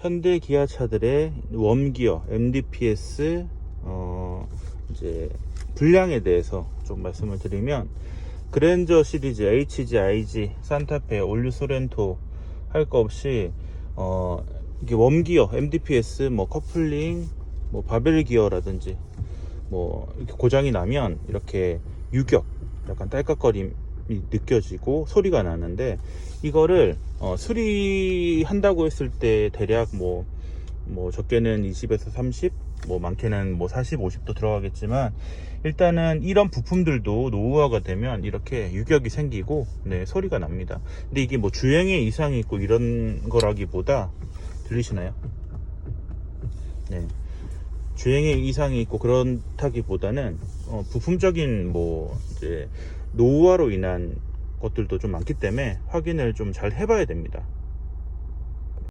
현대 기아차들의 웜기어 MDPS 어 이제 분량에 대해서 좀 말씀을 드리면 그랜저 시리즈 HG, IG, 산타페, 올류 소렌토 할 거 없이 어 이게 웜기어 MDPS 뭐 커플링 뭐 바벨 기어라든지 뭐 이렇게 고장이 나면 이렇게 유격 약간 딸깍거림이 느껴지고 소리가 나는데 이거를 어, 수리한다고 했을 때 대략 뭐, 뭐 적게는 20에서 30, 뭐 많게는 뭐 40, 50도 들어가겠지만 일단은 이런 부품들도 노후화가 되면 이렇게 유격이 생기고 네, 소리가 납니다. 근데 이게 뭐 주행에 이상이 있고 이런 거라기보다 들리시나요? 네. 주행에 이상이 있고 그렇다기보다는 어, 부품적인 뭐 이제 노후화로 인한 것들도 좀 많기 때문에 확인을 좀 잘 해봐야 됩니다.